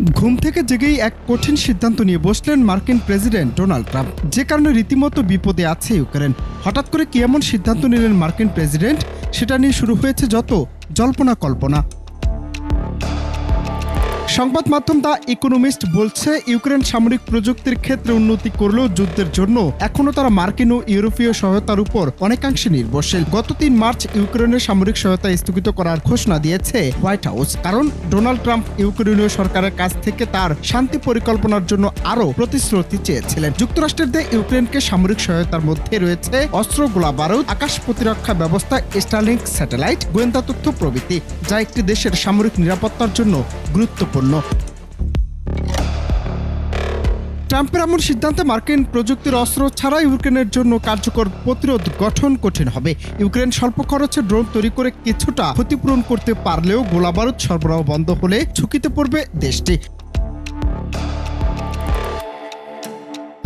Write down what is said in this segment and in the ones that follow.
ঘুম থেকে জেগেই এক কঠিন সিদ্ধান্ত নিয়ে বসলেন মার্কিন প্রেসিডেন্ট ডোনাল্ড ট্রাম্প। যে কারণে রীতিমতো বিপদে আছে ইউক্রেন। হঠাৎ করে কি এমন সিদ্ধান্ত নিলেন মার্কিন প্রেসিডেন্ট? সেটা নিয়ে শুরু হয়েছে যত জল্পনা কল্পনা। সংবাদ মাধ্যম দ্য ইকোনমিস্ট বলছে, ইউক্রেন সামরিক প্রযুক্তির ক্ষেত্রে উন্নতি করলেও যুদ্ধের জন্য এখনও তারা মার্কিন ও ইউরোপীয় সহায়তার উপর অনেকাংশে নির্ভরশীল। গত তিন মার্চ ইউক্রেনের সামরিক সহায়তা স্থগিত করার ঘোষণা দিয়েছে হোয়াইট হাউস। কারণ ডোনাল্ড ট্রাম্প ইউক্রেনীয় সরকারের কাছ থেকে তার শান্তি পরিকল্পনার জন্য আরও প্রতিশ্রুতি চেয়েছিলেন। যুক্তরাষ্ট্রের দেয় ইউক্রেনকে সামরিক সহায়তার মধ্যে রয়েছে অস্ত্র, গোলা বারুদ, আকাশ প্রতিরক্ষা ব্যবস্থা, স্টারলিংক স্যাটেলাইট, গোয়েন্দা তথ্য প্রভৃতি, যা একটি দেশের সামরিক নিরাপত্তার জন্য গুরুত্বপূর্ণ। ট্রাম্পের এমন সিদ্ধান্তে মার্কিন প্রযুক্তির অস্ত্র ছাড়া ইউক্রেনের জন্য কার্যকর প্রতিরোধ গঠন কঠিন হবে। ইউক্রেন স্বল্প খরচে ড্রোন তৈরি করে কিছুটা ক্ষতিপূরণ করতে পারলেও গোলাবারুদ সরবরাহ বন্ধ হলে ঝুঁকিতে পড়বে দেশটি।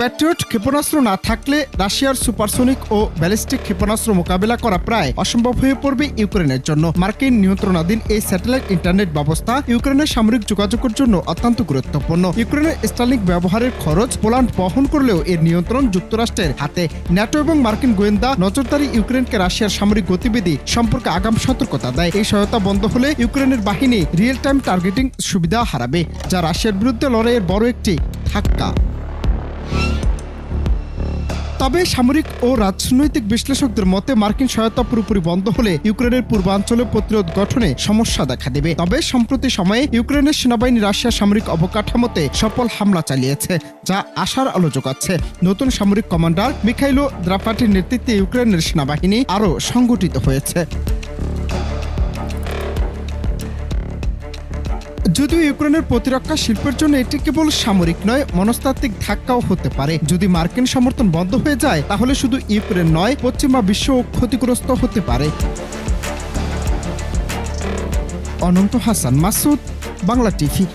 প্যাট্রিয়ট ক্ষেপণাস্ত্র না থাকলে রাশিয়ার সুপারসোনিক ও ব্যালিস্টিক ক্ষেপণাস্ত্র মোকাবেলা করা প্রায় অসম্ভব হয়ে পড়বে ইউক্রেনের জন্য। মার্কিন নিয়ন্ত্রণাধীন এই স্যাটেলাইট ইন্টারনেট ব্যবস্থা ইউক্রেনের সামরিক যোগাযোগের জন্য অত্যন্ত গুরুত্বপূর্ণ। ইউক্রেনের স্টার্লিংক ব্যবহারের খরচ পোল্যান্ড বহন করলেও এর নিয়ন্ত্রণ যুক্তরাষ্ট্রের হাতে। ন্যাটো এবং মার্কিন গোয়েন্দা নজরদারি ইউক্রেনকে রাশিয়ার সামরিক গতিবিধি সম্পর্কে আগাম সতর্কতা দেয়। এই সহায়তা বন্ধ হলে ইউক্রেনের বাহিনী রিয়েল টাইম টার্গেটিং সুবিধা হারাবে, যা রাশিয়ার বিরুদ্ধে লড়াইয়ের বড় একটি ধাক্কা। তবে সামরিক ও রাজনৈতিক বিশ্লেষকদের মতে মার্কিন সহায়তা পুরোপুরি বন্ধ হলে ইউক্রেনের পূর্বাঞ্চলে প্রতিরোধ গঠনে সমস্যা দেখা দেবে। তবে সম্প্রতি সময়ে ইউক্রেনের সেনাবাহিনী রাশিয়ার সামরিক অবকাঠামোতে সফল হামলা চালিয়েছে, যা আশার আলো যোগাচ্ছে। নতুন সামরিক কমান্ডার মিখাইলো দ্রাপাটির নেতৃত্বে ইউক্রেনের সেনাবাহিনী আরও সংগঠিত হয়েছে। যদিও ইউক্রেনের প্রতিরক্ষা শিল্পের জন্য এটি কেবল সামরিক নয়, মনস্তাত্ত্বিক ধাক্কাও হতে পারে। যদি মার্কিন সমর্থন বন্ধ হয়ে যায়, তাহলে শুধু ইউক্রেন নয়, পশ্চিমা বিশ্বও ক্ষতিগ্রস্ত হতে পারে। অনন্ত হাসান, মাসুদ, বাংলা টিভি।